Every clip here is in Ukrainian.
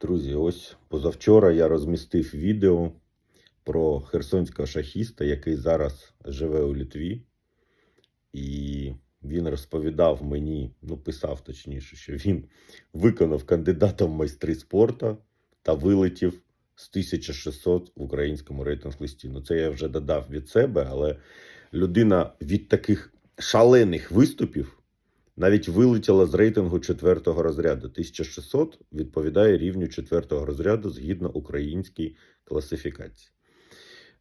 Друзі, ось позавчора я розмістив відео про херсонського шахіста, який зараз живе у Літві. І він розповідав мені, ну писав точніше, що він виконав кандидата в майстри спорту та вилетів з 1600 в українському рейтинг-листі. Ну, це я вже додав від себе, але людина від таких шалених виступів навіть вилетіла з рейтингу четвертого розряду. 1600 відповідає рівню четвертого розряду згідно українській класифікації.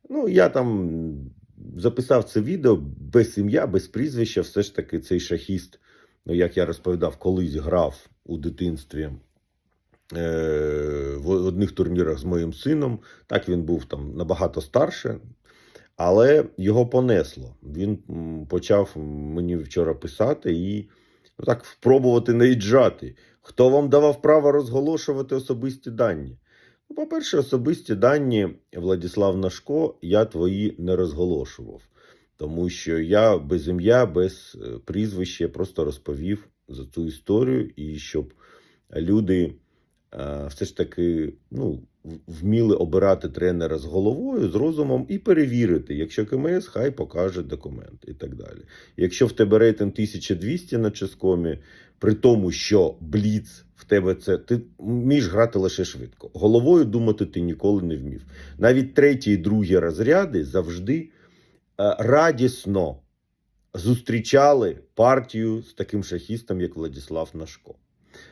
Ну, я там записав це відео без ім'я, без прізвища. Все ж таки, цей шахіст, ну як я розповідав, колись грав у дитинстві е, в одних турнірах з моїм сином. Так він був там набагато старше, але його понесло. Він почав мені вчора писати і ну, так спробувати наїджати. Хто вам давав право розголошувати особисті дані? Ну, по-перше, особисті дані, Владислав Нашко, я твої не розголошував, тому що я без ім'я, без е, прізвища просто розповів за цю історію, і щоб люди все ж таки ну, вміли обирати тренера з головою, з розумом і перевірити, якщо КМС, хай покаже документ і так далі. Якщо в тебе рейтинг 1200 на Ческомі, при тому, що Бліц в тебе це ти вмієш грати лише швидко. Головою думати ти ніколи не вмів. Навіть третій і другий розряди завжди е, радісно зустрічали партію з таким шахістом, як Владислав Нашко.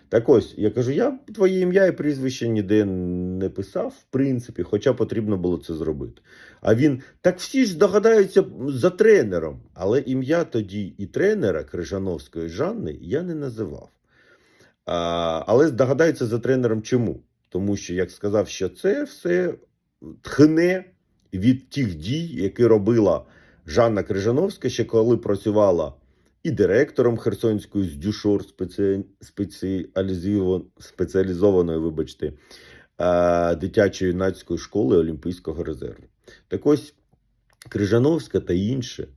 Так ось, я кажу, я твоє ім'я і прізвище ніде не писав, в принципі, хоча потрібно було це зробити. А він так всі ж здогадаються за тренером. Але ім'я тоді і тренера Крижановської Жанни я не називав. А, але здогадаються за тренером чому? Тому що, як сказав, що це все тхне від тих дій, які робила Жанна Крижановська, ще коли працювала і директором Херсонської з Дюшор спеці... спеціалізован- спеціалізованої, вибачте, дитячої юнацької школи Олімпійського резерву. Так ось Крижановська та інші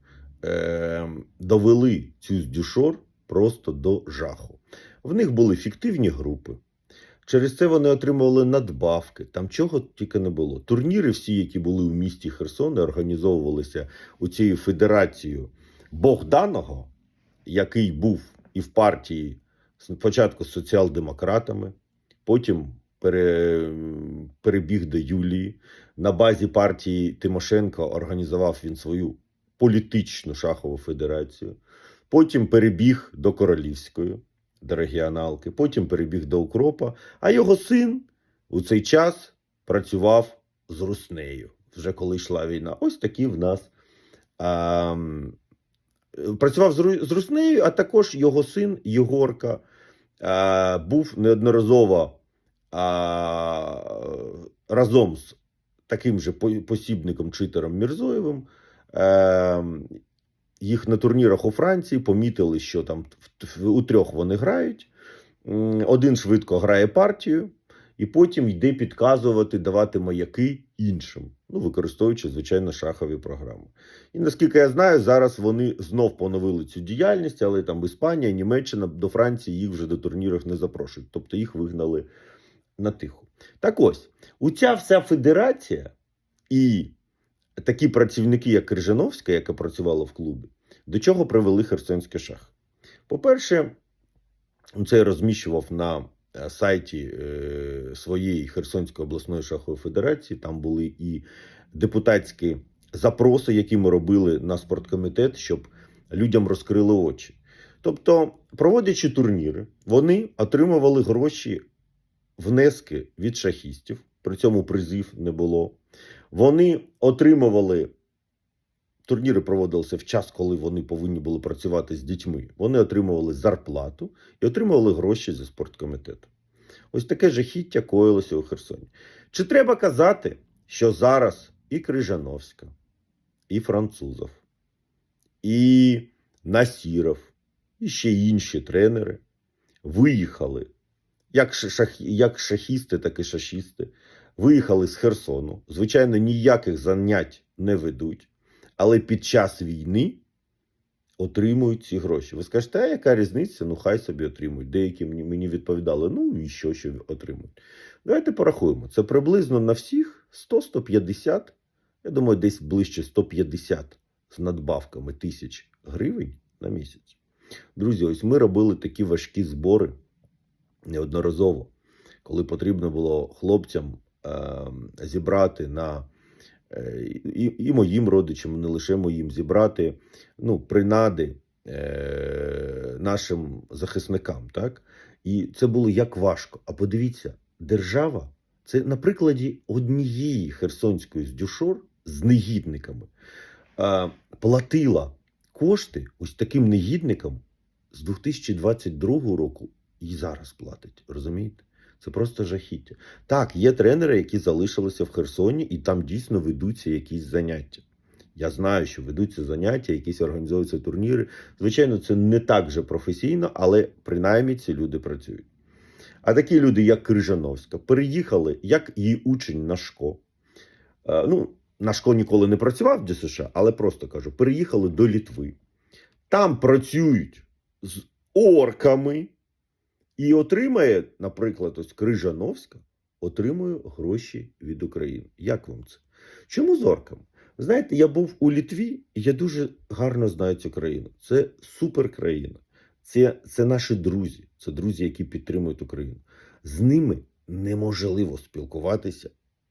е, довели цю з Дюшор просто до жаху. В них були фіктивні групи. Через це вони отримували надбавки, там чого тільки не було. Турніри, всі, які були у місті Херсони, організовувалися у цією федерацією Богданого, який був і в партії спочатку з соціал-демократами, потім пере, перебіг до Юлії. На базі партії Тимошенко організував він свою політичну шахову федерацію. Потім перебіг до Королівської, до регіоналки, потім перебіг до Укропа, а його син у цей час працював з Руснею, вже коли йшла війна. Ось такі в нас. А, працював з, Руснею, а також його син Єгорка був неодноразово разом з таким же посібником читером Мірзоєвим. Е, їх на турнірах у Франції помітили, що там у трьох вони грають. Один швидко грає партію, і потім йде підказувати, давати маяки іншим, ну, використовуючи, звичайно, шахові програми. І наскільки я знаю, зараз вони знов поновили цю діяльність, але там Іспанія, Німеччина до Франції їх вже до турнірів не запрошують. Тобто їх вигнали на тиху. Так ось, оця вся федерація і такі працівники, як Крижановська, яка працювала в клубі, до чого привели херсонський шах? По-перше, це розміщував на сайті е, своєї Херсонської обласної шахової федерації. Там були і депутатські запроси, які ми робили на спорткомітет, щоб людям розкрили очі. Тобто, проводячи турніри, вони отримували гроші, внески від шахістів, при цьому призів не було. Вони отримували. Турніри проводилися в час, коли вони повинні були працювати з дітьми. Вони отримували зарплату і отримували гроші зі спорткомітету. Ось таке жахіття коїлося у Херсоні. Чи треба казати, що зараз і Крижановська, і Французов, і Насіров, і ще інші тренери виїхали, як, шах, як шахісти, так і шашісти, виїхали з Херсону. Звичайно, ніяких занять не ведуть. Але під час війни отримують ці гроші. Ви скажете, а яка різниця? Ну, хай собі отримують. Деякі мені, відповідали, ну і що, що отримують. Давайте порахуємо. Це приблизно на всіх 100-150, я думаю, десь ближче 150 з надбавками тисяч гривень на місяць. Друзі, ось ми робили такі важкі збори неодноразово, коли потрібно було хлопцям е, зібрати на і, і моїм родичам, не лише моїм, зібрати ну, принади е, нашим захисникам. Так? І це було як важко. А подивіться, держава це на прикладі однієї херсонської з дюшор з негідниками е, платила кошти ось таким негідникам з 2022 року і зараз платить. Розумієте? Це просто жахіття. Так, є тренери, які залишилися в Херсоні, і там дійсно ведуться якісь заняття. Я знаю, що ведуться заняття, якісь організовуються турніри. Звичайно, це не так же професійно, але принаймні ці люди працюють. А такі люди, як Крижановська, переїхали, як її учень Нашко. Е, ну, Нашко ніколи не працював в ДСШ, але просто кажу, переїхали до Літви. Там працюють з орками і отримає, наприклад, ось Крижановська, отримує гроші від України. Як вам це? Чому з орками? Ви Знаєте, я був у Літві, і я дуже гарно знаю цю країну. Це суперкраїна. Це, це наші друзі, це друзі, які підтримують Україну. З ними неможливо спілкуватися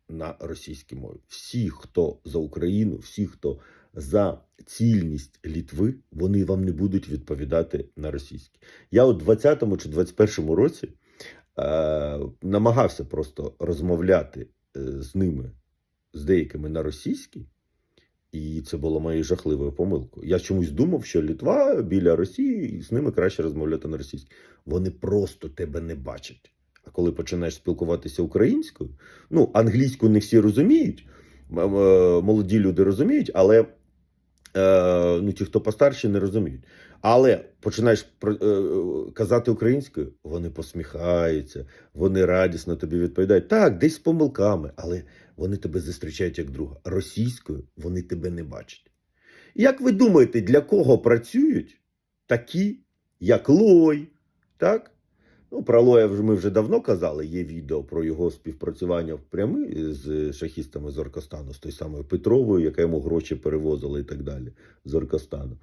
на російській мові. Всі, хто за Україну, всі, хто за цільність Літви, вони вам не будуть відповідати на російській. Я у 20-му чи 21-му році е, намагався просто розмовляти е, з ними, з деякими на російській. І це було моєю жахливою помилкою. Я чомусь думав, що Літва біля Росії, і з ними краще розмовляти на російській. Вони просто тебе не бачать. А коли починаєш спілкуватися українською, ну, англійську не всі розуміють, м- молоді люди розуміють, але е, ну, ті, хто постарші, не розуміють. Але починаєш е, казати українською, вони посміхаються, вони радісно тобі відповідають. Так, десь з помилками, але вони тебе зустрічають як друга. Російською вони тебе не бачать. Як ви думаєте, для кого працюють такі, як Лой? Так? Ну, про Лоя ми вже давно казали, є відео про його співпрацювання впрямі з шахістами з Оркостану, з той самою Петровою, яка йому гроші перевозила і так далі з Оркостану.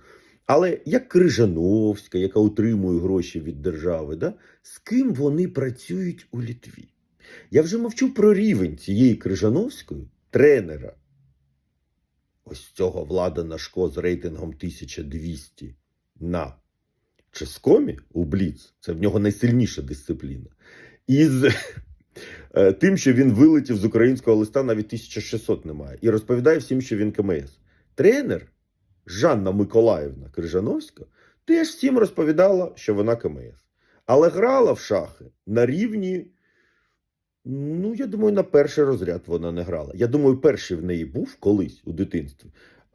Але як Крижановська, яка отримує гроші від держави, да? з ким вони працюють у Літві? Я вже мовчу про рівень цієї Крижановської тренера. Ось цього влада Нашко з рейтингом 1200 на Ческомі у Бліц. Це в нього найсильніша дисципліна. І з е, тим, що він вилетів з українського листа, навіть 1600 немає. І розповідає всім, що він КМС. Тренер Жанна Миколаївна Крижановська теж всім розповідала, що вона КМС. Але грала в шахи на рівні. Ну, я думаю, на перший розряд вона не грала. Я думаю, перший в неї був колись у дитинстві.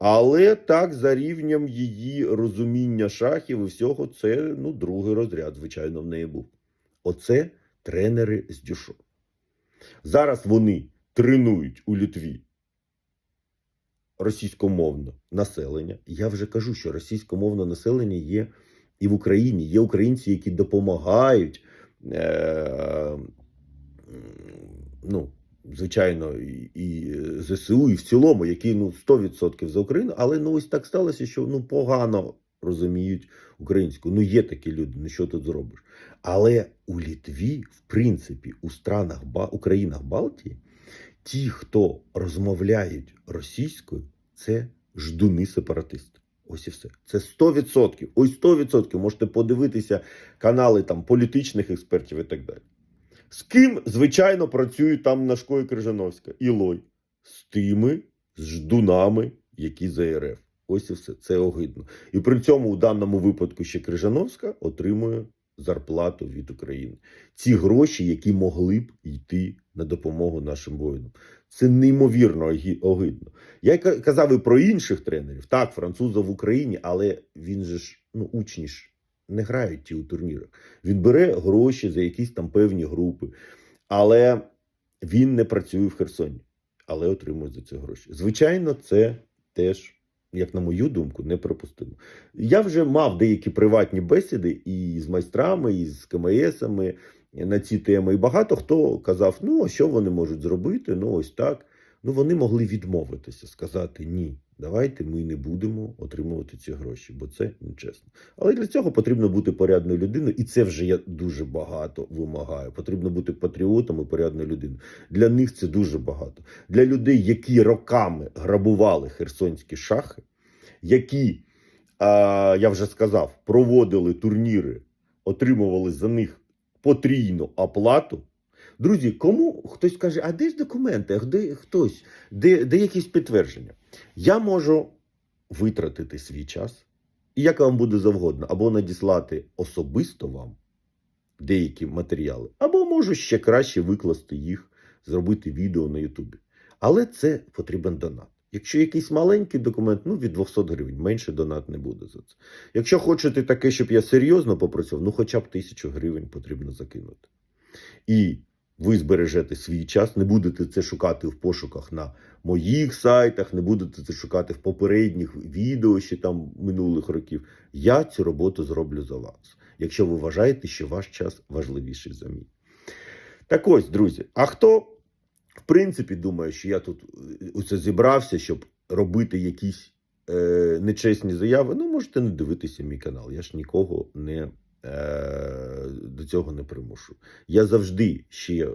Але так, за рівнем її розуміння шахів і всього, це ну, другий розряд, звичайно, в неї був. Оце тренери з дюшо. Зараз вони тренують у Літві російськомовне населення. Я вже кажу, що російськомовне населення є і в Україні. Є українці, які допомагають. Е- ну, звичайно, і, і ЗСУ, і в цілому, які ну 100% за Україну, але ну ось так сталося, що ну погано розуміють українську. Ну є такі люди, ну що тут зробиш? Але у Літві, в принципі, у странах Ба- у країнах Балтії, ті, хто розмовляють російською, це ждуни сепаратисти. Ось і все. Це 100%. Ось 100%. Можете подивитися канали там політичних експертів і так далі. З ким, звичайно, працюють там Нашко і Крижановська і Лой? З тими з ждунами, які за РФ. Ось і все. Це огидно. І при цьому у даному випадку ще Крижановська отримує зарплату від України. Ці гроші, які могли б йти на допомогу нашим воїнам. Це неймовірно огидно. Я казав і про інших тренерів. Так, француза в Україні, але він же ж ну, учні ж не грають ті у турнірах. Він бере гроші за якісь там певні групи, але він не працює в Херсоні, але отримує за це гроші. Звичайно, це теж як на мою думку, неприпустимо. Я вже мав деякі приватні бесіди і з майстрами, і з КМСами на ці теми. І багато хто казав: ну, що вони можуть зробити? Ну, ось так. Ну, вони могли відмовитися, сказати ні, давайте ми не будемо отримувати ці гроші, бо це нечесно. Але для цього потрібно бути порядною людиною, і це вже я дуже багато вимагаю. Потрібно бути патріотом і порядною людиною. Для них це дуже багато. Для людей, які роками грабували херсонські шахи, які, я вже сказав, проводили турніри, отримували за них потрійну оплату. Друзі, кому хтось каже, а де ж документи, а де хтось, де, де якісь підтвердження? Я можу витратити свій час, і як вам буде завгодно, або надіслати особисто вам деякі матеріали, або можу ще краще викласти їх, зробити відео на Ютубі. Але це потрібен донат. Якщо якийсь маленький документ, ну від 200 гривень, менше донат не буде за це. Якщо хочете таке, щоб я серйозно попросив, ну хоча б тисячу гривень потрібно закинути. І ви збережете свій час, не будете це шукати в пошуках на моїх сайтах, не будете це шукати в попередніх відео ще там минулих років. Я цю роботу зроблю за вас, якщо ви вважаєте, що ваш час важливіший за мій. Так ось, друзі, а хто в принципі думає, що я тут е, оце зібрався, щоб робити якісь е, нечесні заяви, ну можете не дивитися мій канал. Я ж нікого не до цього не примушу. Я завжди ще е,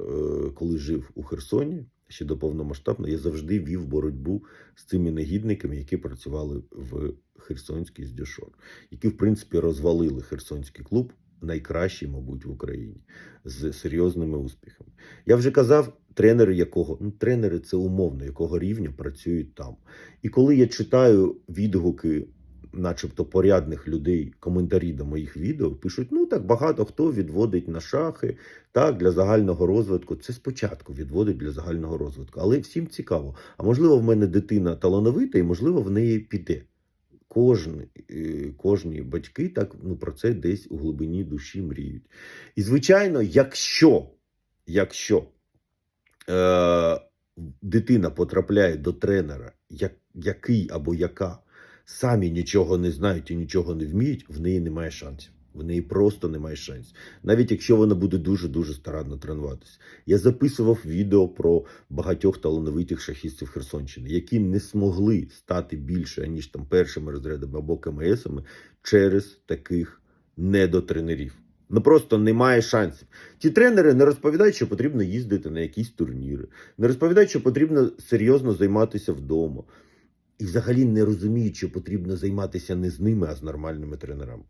коли жив у Херсоні, ще до повномасштабного, я завжди вів боротьбу з цими негідниками, які працювали в Херсонській з Дюшор, які в принципі розвалили Херсонський клуб. Найкращий, мабуть, в Україні з серйозними успіхами. Я вже казав, тренери якого ну тренери це умовно, якого рівня працюють там. І коли я читаю відгуки, начебто порядних людей, коментарі до моїх відео, пишуть: ну так багато хто відводить на шахи, так для загального розвитку. Це спочатку відводить для загального розвитку. Але всім цікаво. А можливо, в мене дитина талановита, і можливо, в неї піде. Кожні, е, кожні батьки так ну про це десь у глибині душі мріють. І звичайно, якщо, якщо е, дитина потрапляє до тренера, як, який або яка самі нічого не знають і нічого не вміють, в неї немає шансів. В неї просто немає шансів. Навіть якщо вона буде дуже-дуже старанно тренуватися. Я записував відео про багатьох талановитих шахістів Херсонщини, які не змогли стати більше, ніж там першими розрядами або КМСами через таких недотренерів. Ну просто немає шансів. Ті тренери не розповідають, що потрібно їздити на якісь турніри, не розповідають, що потрібно серйозно займатися вдома. І взагалі не розуміють, що потрібно займатися не з ними, а з нормальними тренерами.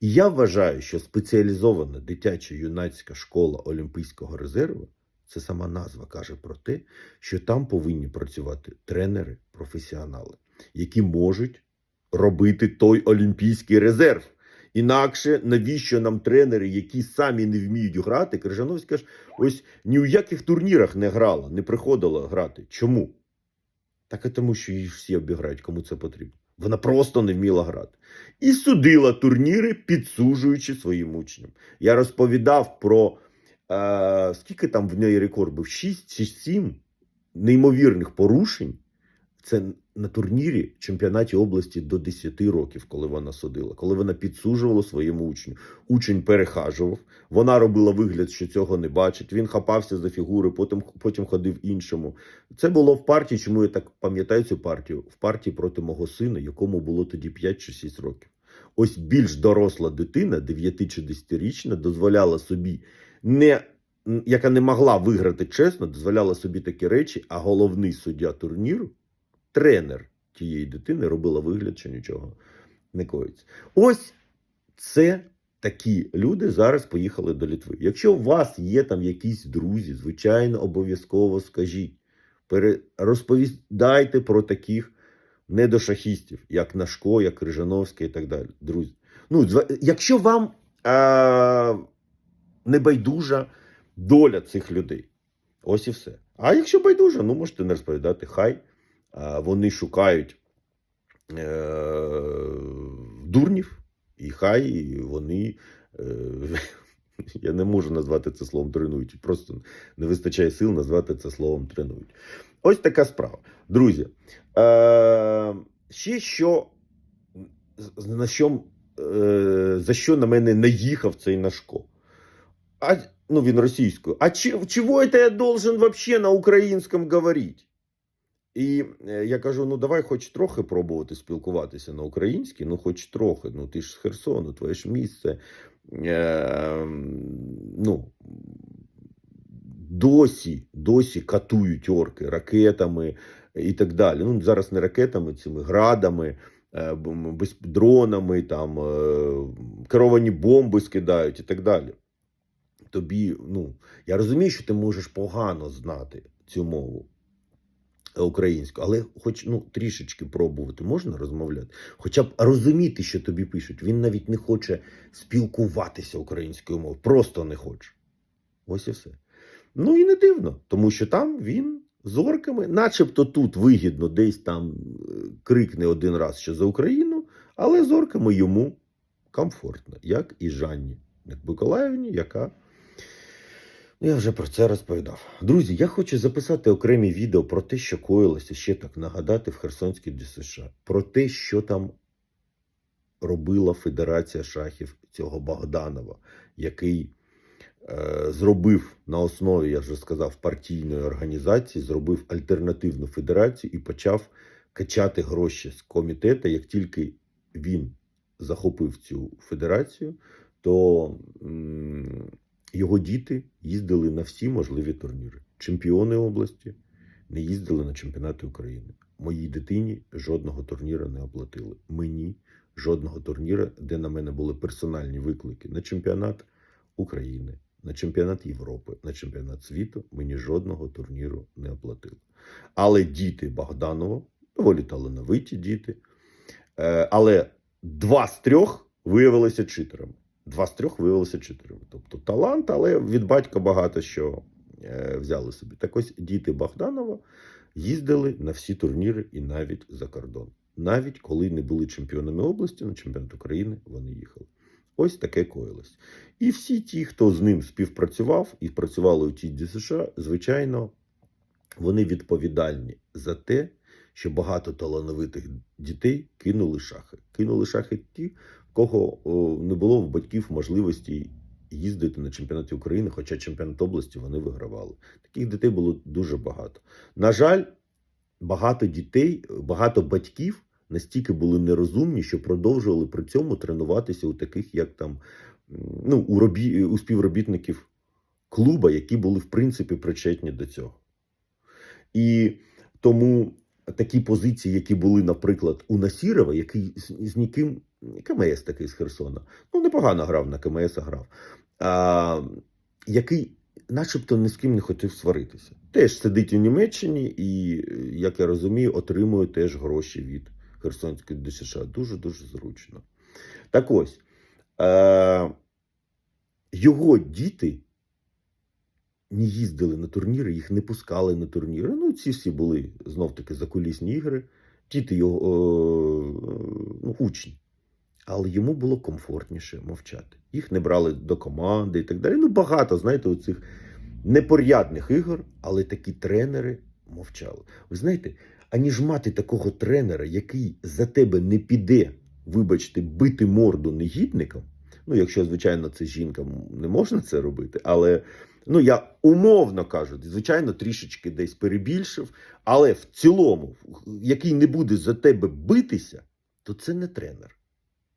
І я вважаю, що спеціалізована дитяча юнацька школа Олімпійського резерву це сама назва каже про те, що там повинні працювати тренери, професіонали, які можуть робити той олімпійський резерв. Інакше навіщо нам тренери, які самі не вміють грати? Крижановська ж ось ні у яких турнірах не грала, не приходила грати. Чому? Так і тому, що її всі обіграють, кому це потрібно. Вона просто не вміла грати. І судила турніри, підсужуючи своїм учням. Я розповідав про е, скільки там в неї рекорд був? 6 чи 7 неймовірних порушень. Це на турнірі чемпіонаті області до 10 років, коли вона судила, коли вона підсужувала своєму учню. Учень перехажував, вона робила вигляд, що цього не бачить. Він хапався за фігури, потім, потім ходив іншому. Це було в партії. Чому я так пам'ятаю цю партію? В партії проти мого сина, якому було тоді 5 чи 6 років. Ось більш доросла дитина, 9 чи 10-річна, дозволяла собі не. Яка не могла виграти чесно, дозволяла собі такі речі, а головний суддя турніру тренер тієї дитини робила вигляд, що нічого не коїться. Ось це такі люди зараз поїхали до Літви. Якщо у вас є там якісь друзі, звичайно, обов'язково скажіть, розповідайте про таких недошахістів, як Нашко, як Крижановський і так далі. Друзі. Ну, якщо вам а, не байдужа доля цих людей, ось і все. А якщо байдужа, ну можете не розповідати, хай вони шукають е, дурнів, і хай вони. Е, я не можу назвати це словом тренують. Просто не вистачає сил назвати це словом тренують. Ось така справа. Друзі, е, ще що, на що, за що на мене наїхав цей Нашко. А, ну, він російською. А чего это я должен вообще на українському говорити? І е, я кажу: ну давай хоч трохи пробувати спілкуватися на українській, ну хоч трохи. Ну ти ж з Херсону, твоє ж місце. Е, ну, досі, досі катують орки ракетами і так далі. Ну, зараз не ракетами, цими градами, е, дронами, там, е, керовані бомби скидають і так далі. Тобі, ну, я розумію, що ти можеш погано знати цю мову українську, але хоч ну, трішечки пробувати можна розмовляти, хоча б розуміти, що тобі пишуть. Він навіть не хоче спілкуватися українською мовою, просто не хоче. Ось і все. Ну і не дивно, тому що там він з орками, начебто тут вигідно, десь там е, крикне один раз що за Україну, але з орками йому комфортно, як і Жанні Миколаївні, яка. Ну, я вже про це розповідав. Друзі, я хочу записати окремі відео про те, що коїлося ще так нагадати в Херсонській ДСШ, про те, що там робила Федерація шахів цього Богданова, який е, зробив на основі, я вже сказав, партійної організації, зробив альтернативну федерацію і почав качати гроші з комітету. Як тільки він захопив цю федерацію, то м, його діти їздили на всі можливі турніри. Чемпіони області не їздили на чемпіонати України. Моїй дитині жодного турніра не оплатили. Мені жодного турніра, де на мене були персональні виклики на чемпіонат України, на чемпіонат Європи, на чемпіонат світу. Мені жодного турніру не оплатили. Але діти Богданова, доволі талановиті діти, е, але два з трьох виявилися читерами. Два з трьох виявилися читерами. Тобто талант, але від батька багато що е, взяли собі. Так ось діти Богданова їздили на всі турніри і навіть за кордон. Навіть коли не були чемпіонами області, на чемпіонат України вони їхали. Ось таке коїлось. І всі ті, хто з ним співпрацював і працювали у тій ДСШ, звичайно, вони відповідальні за те, що багато талановитих дітей кинули шахи. Кинули шахи ті, кого не було в батьків можливості їздити на чемпіонаті України, хоча чемпіонат області вони вигравали. Таких дітей було дуже багато. На жаль, багато дітей, багато батьків настільки були нерозумні, що продовжували при цьому тренуватися у таких, як там ну, у, робі, у співробітників клуба, які були в принципі причетні до цього. І тому такі позиції, які були, наприклад, у Насірова, який з, ніким КМС такий з Херсона, ну непогано грав на КМС, грав, а, який начебто ні з ким не хотів сваритися. Теж сидить у Німеччині і, як я розумію, отримує теж гроші від Херсонської ДСШ. Дуже дуже зручно. Так ось, е, його діти не їздили на турніри, їх не пускали на турніри. Ну, ці всі були знов-таки закулісні ігри, діти його ну, учні. Але йому було комфортніше мовчати. Їх не брали до команди і так далі. Ну, багато, знаєте, оцих непорядних ігор, але такі тренери мовчали. Ви знаєте, аніж мати такого тренера, який за тебе не піде, вибачте, бити морду негідникам. Ну, якщо, звичайно, це жінкам не можна це робити, але ну я умовно кажу, звичайно, трішечки десь перебільшив, але в цілому, який не буде за тебе битися, то це не тренер.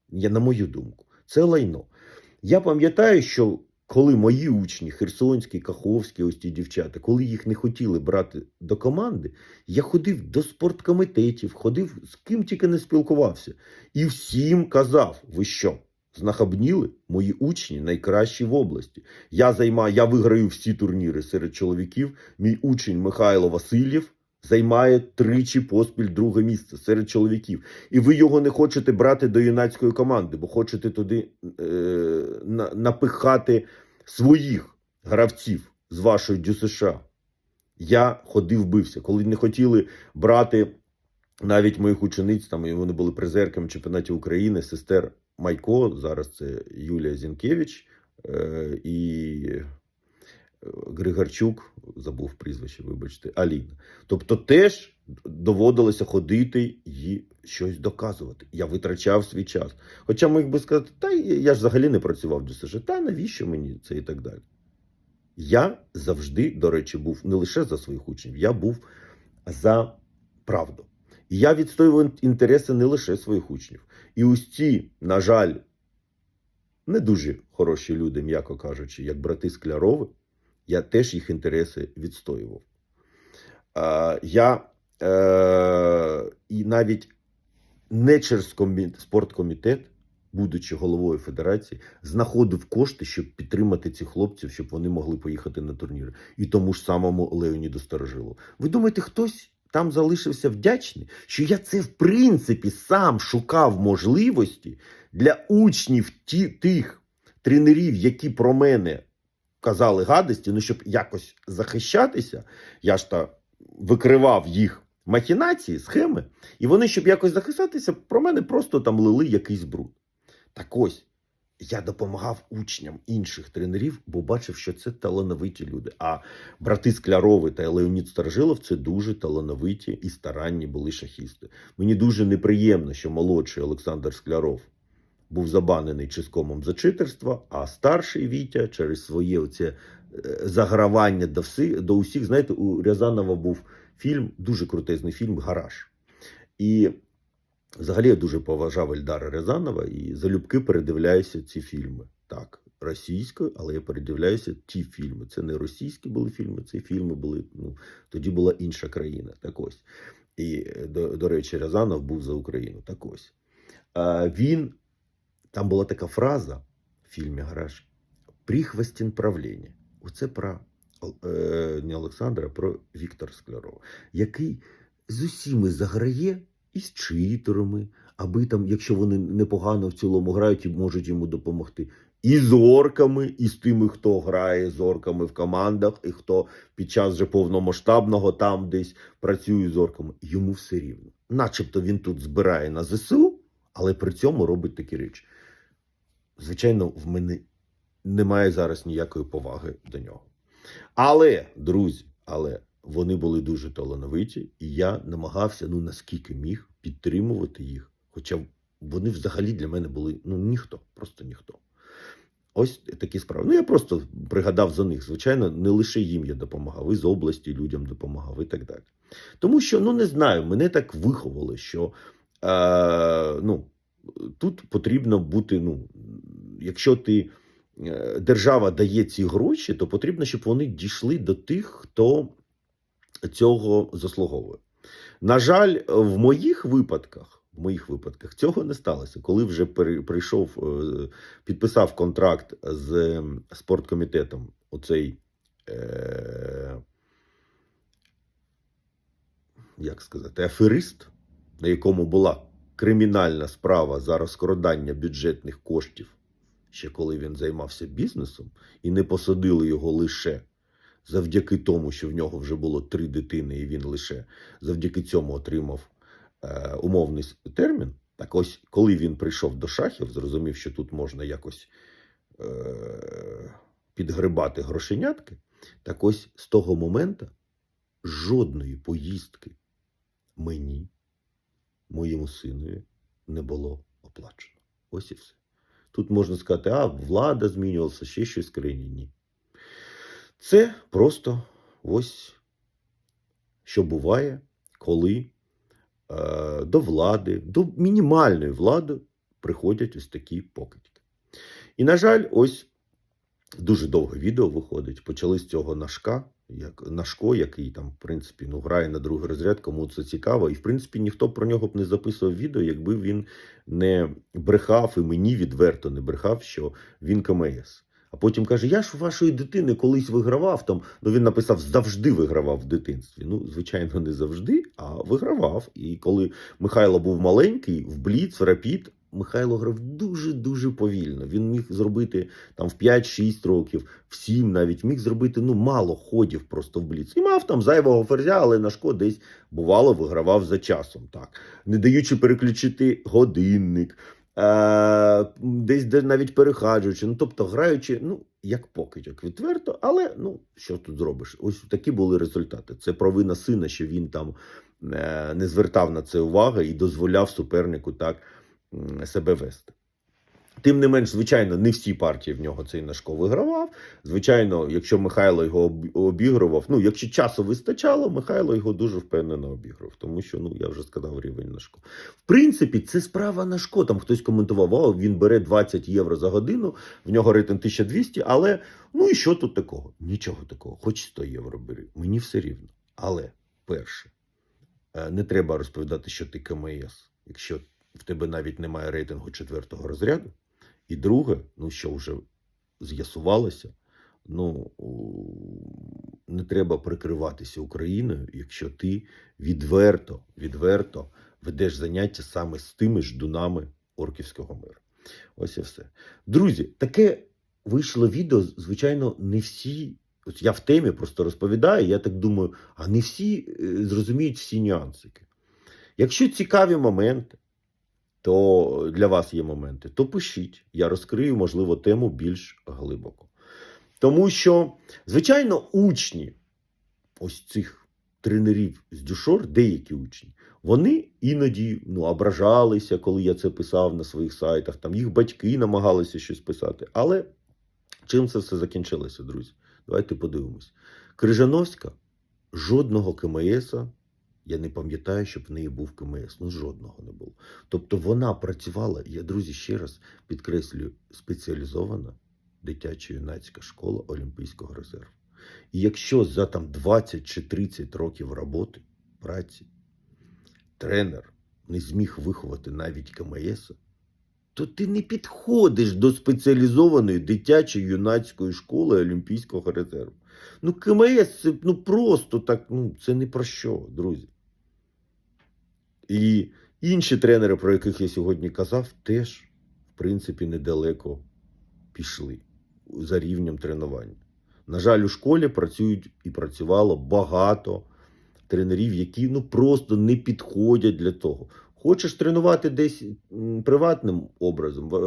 Я, на мою думку, це лайно. Я пам'ятаю, що коли мої учні, Херсонські, Каховські, ось ті дівчата, коли їх не хотіли брати до команди, я ходив до спорткомітетів, ходив з ким тільки не спілкувався. І всім казав: ви що? Знахабніли мої учні найкращі в області. Я займаю, я виграю всі турніри серед чоловіків. Мій учень Михайло Васильєв займає тричі поспіль друге місце серед чоловіків. І ви його не хочете брати до юнацької команди, бо хочете туди е, на, напихати своїх гравців з вашої ДЮСШ. Я ходив бився, коли не хотіли брати навіть моїх учениць, там і вони були призерками чемпіонатів України, сестер Майко, зараз це Юлія Зінкевич е, і Григорчук, забув прізвище, вибачте, Аліна. Тобто теж доводилося ходити і щось доказувати. Я витрачав свій час. Хоча міг би сказати, та я ж взагалі не працював в ДСЖ, та навіщо мені це і так далі. Я завжди, до речі, був не лише за своїх учнів, я був за правду. І я відстоював інтереси не лише своїх учнів. І ось ці, на жаль, не дуже хороші люди, м'яко кажучи, як брати Склярови, я теж їх інтереси відстоював. Я е, і навіть не через спорткомітет, будучи головою федерації, знаходив кошти, щоб підтримати цих хлопців, щоб вони могли поїхати на турніри. І тому ж самому Леоніду Старожилу. Ви думаєте, хтось там залишився вдячний, що я це в принципі сам шукав можливості для учнів ті, тих тренерів, які про мене казали гадості, ну щоб якось захищатися, я ж та викривав їх махінації, схеми, і вони, щоб якось захистатися, про мене просто там лили якийсь бруд. Так ось. Я допомагав учням інших тренерів, бо бачив, що це талановиті люди. А брати Склярови та Леонід Старжилов це дуже талановиті і старанні були шахісти. Мені дуже неприємно, що молодший Олександр Скляров був забанений чискомом за читерство, а старший Вітя через своє оце е, загравання до всіх, до усіх. Знаєте, у Рязанова був фільм, дуже крутезний фільм Гараж. І взагалі я дуже поважав Ельдара Рязанова і залюбки передивляюся ці фільми. Так, російською, але я передивляюся ті фільми. Це не російські були фільми, це фільми були. Ну, тоді була інша країна. Так ось. І, до, до речі, Рязанов був за Україну. Так ось. А, він, там була така фраза в фільмі Гараж: Прихвостін правління. Оце про е, не Олександра, а про Віктора Склярова, який з усіми заграє і з читерами, аби там, якщо вони непогано в цілому грають, і можуть йому допомогти. І з орками, і з тими, хто грає з орками в командах, і хто під час вже повномасштабного там десь працює з орками. Йому все рівно. Начебто він тут збирає на ЗСУ, але при цьому робить такі речі. Звичайно, в мене немає зараз ніякої поваги до нього. Але, друзі, але вони були дуже талановиті, і я намагався, ну наскільки міг, підтримувати їх. Хоча вони взагалі для мене були ну ніхто, просто ніхто. Ось такі справи. Ну я просто пригадав за них. Звичайно, не лише їм я допомагав, і з області людям допомагав, і так далі. Тому що, ну не знаю, мене так виховали, що е, ну, тут потрібно бути. ну, Якщо ти е, держава дає ці гроші, то потрібно, щоб вони дійшли до тих, хто цього заслуговує. На жаль, в моїх випадках, в моїх випадках цього не сталося. Коли вже прийшов, е, підписав контракт з спорткомітетом, оцей, е, як сказати, аферист, на якому була кримінальна справа за розкрадання бюджетних коштів, ще коли він займався бізнесом, і не посадили його лише завдяки тому, що в нього вже було три дитини, і він лише завдяки цьому отримав е, умовний термін. Так ось, коли він прийшов до шахів, зрозумів, що тут можна якось е, підгребати грошенятки. Так ось з того моменту жодної поїздки мені, моєму синові, не було оплачено. Ось і все. Тут можна сказати, а влада змінювалася, ще щось країні. Ні. Це просто ось що буває, коли е, до влади, до мінімальної влади приходять ось такі покидьки. І, на жаль, ось дуже довге відео виходить. Почали з цього Нашка, як Нашко, який там, в принципі, ну, грає на другий розряд, кому це цікаво. І, в принципі, ніхто про нього б не записував відео, якби він не брехав і мені відверто не брехав, що він КМС. А потім каже: Я ж вашої дитини колись вигравав там. Ну він написав завжди вигравав в дитинстві. Ну, звичайно, не завжди, а вигравав. І коли Михайло був маленький, в Бліц, в Рапід, Михайло грав дуже-дуже повільно. Він міг зробити там в 5-6 років, в 7 навіть міг зробити ну мало ходів просто в Бліц. І мав там зайвого ферзя, але Нашко десь бувало вигравав за часом. Так, не даючи переключити годинник. Е, десь де навіть перехаджуючи, ну тобто граючи, ну як покидьок відверто, але ну що тут зробиш? Ось такі були результати. Це провина сина, що він там е, не звертав на це уваги і дозволяв супернику так себе вести. Тим не менш, звичайно, не всі партії в нього цей Нашко вигравав. Звичайно, якщо Михайло його обігрував, ну якщо часу вистачало, Михайло його дуже впевнено обіграв, тому що ну я вже сказав рівень Нашко. В принципі, це справа Нашко. Там хтось коментував, о, він бере 20 євро за годину, в нього рейтинг 1200, але ну і що тут такого? Нічого такого, хоч 100 євро бери. Мені все рівно. Але перше, е, не треба розповідати, що ти КМС, якщо в тебе навіть немає рейтингу четвертого розряду. І друге, ну що вже з'ясувалося, ну не треба прикриватися Україною, якщо ти відверто, відверто ведеш заняття саме з тими ждунами Орківського миру. Ось і все. Друзі, таке вийшло відео. Звичайно, не всі. От я в темі просто розповідаю, я так думаю, а не всі е, зрозуміють всі нюансики. Якщо цікаві моменти, то для вас є моменти, то пишіть. Я розкрию, можливо, тему більш глибоко. Тому що, звичайно, учні ось цих тренерів з Дюшор, деякі учні, вони іноді ну, ображалися, коли я це писав на своїх сайтах. Там їх батьки намагалися щось писати. Але чим це все закінчилося, друзі? Давайте подивимось. Крижановська жодного КМСа я не пам'ятаю, щоб в неї був КМС. Ну, жодного не було. Тобто вона працювала, я, друзі, ще раз підкреслюю, спеціалізована дитячо-юнацька школа Олімпійського резерву. І якщо за там 20 чи 30 років роботи, праці, тренер не зміг виховати навіть КМС, то ти не підходиш до спеціалізованої дитячої юнацької школи Олімпійського резерву. Ну, КМС це ну, просто так, ну, це не про що, друзі. І інші тренери, про яких я сьогодні казав, теж, в принципі, недалеко пішли за рівнем тренування. На жаль, у школі працюють і працювало багато тренерів, які ну, просто не підходять для того. Хочеш тренувати десь приватним образом, е,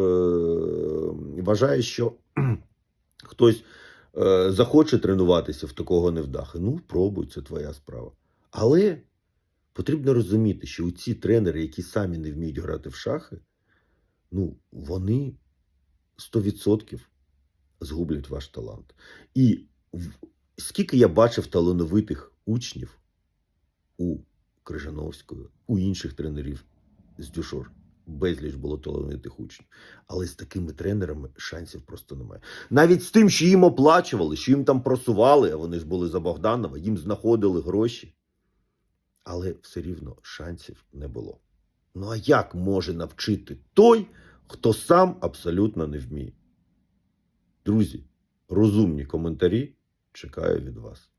вважаєш, що хтось е, захоче тренуватися в такого невдахи. Ну, пробуй, це твоя справа. Але потрібно розуміти, що ці тренери, які самі не вміють грати в шахи, ну, вони 100% згублять ваш талант. І скільки я бачив талановитих учнів у Крижановської, у інших тренерів з Дюшор. Безліч було талановитих учнів. Але з такими тренерами шансів просто немає. Навіть з тим, що їм оплачували, що їм там просували, а вони ж були за Богданова, їм знаходили гроші. Але все рівно шансів не було. Ну а як може навчити той, хто сам абсолютно не вміє? Друзі, розумні коментарі чекаю від вас.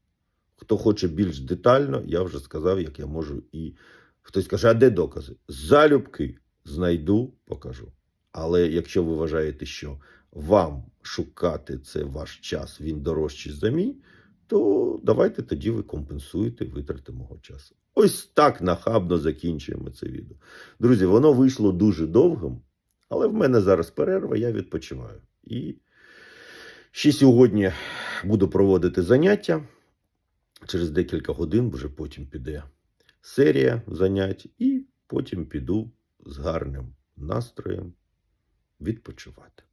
Хто хоче більш детально, я вже сказав, як я можу. І хтось каже, а де докази? Залюбки знайду, покажу. Але якщо ви вважаєте, що вам шукати це ваш час, він дорожчий за мій, то давайте тоді ви компенсуєте витрати мого часу. Ось так нахабно закінчуємо це відео. Друзі, воно вийшло дуже довгим, але в мене зараз перерва, я відпочиваю. І ще сьогодні буду проводити заняття. Через декілька годин вже потім піде серія занять, і потім піду з гарним настроєм відпочивати.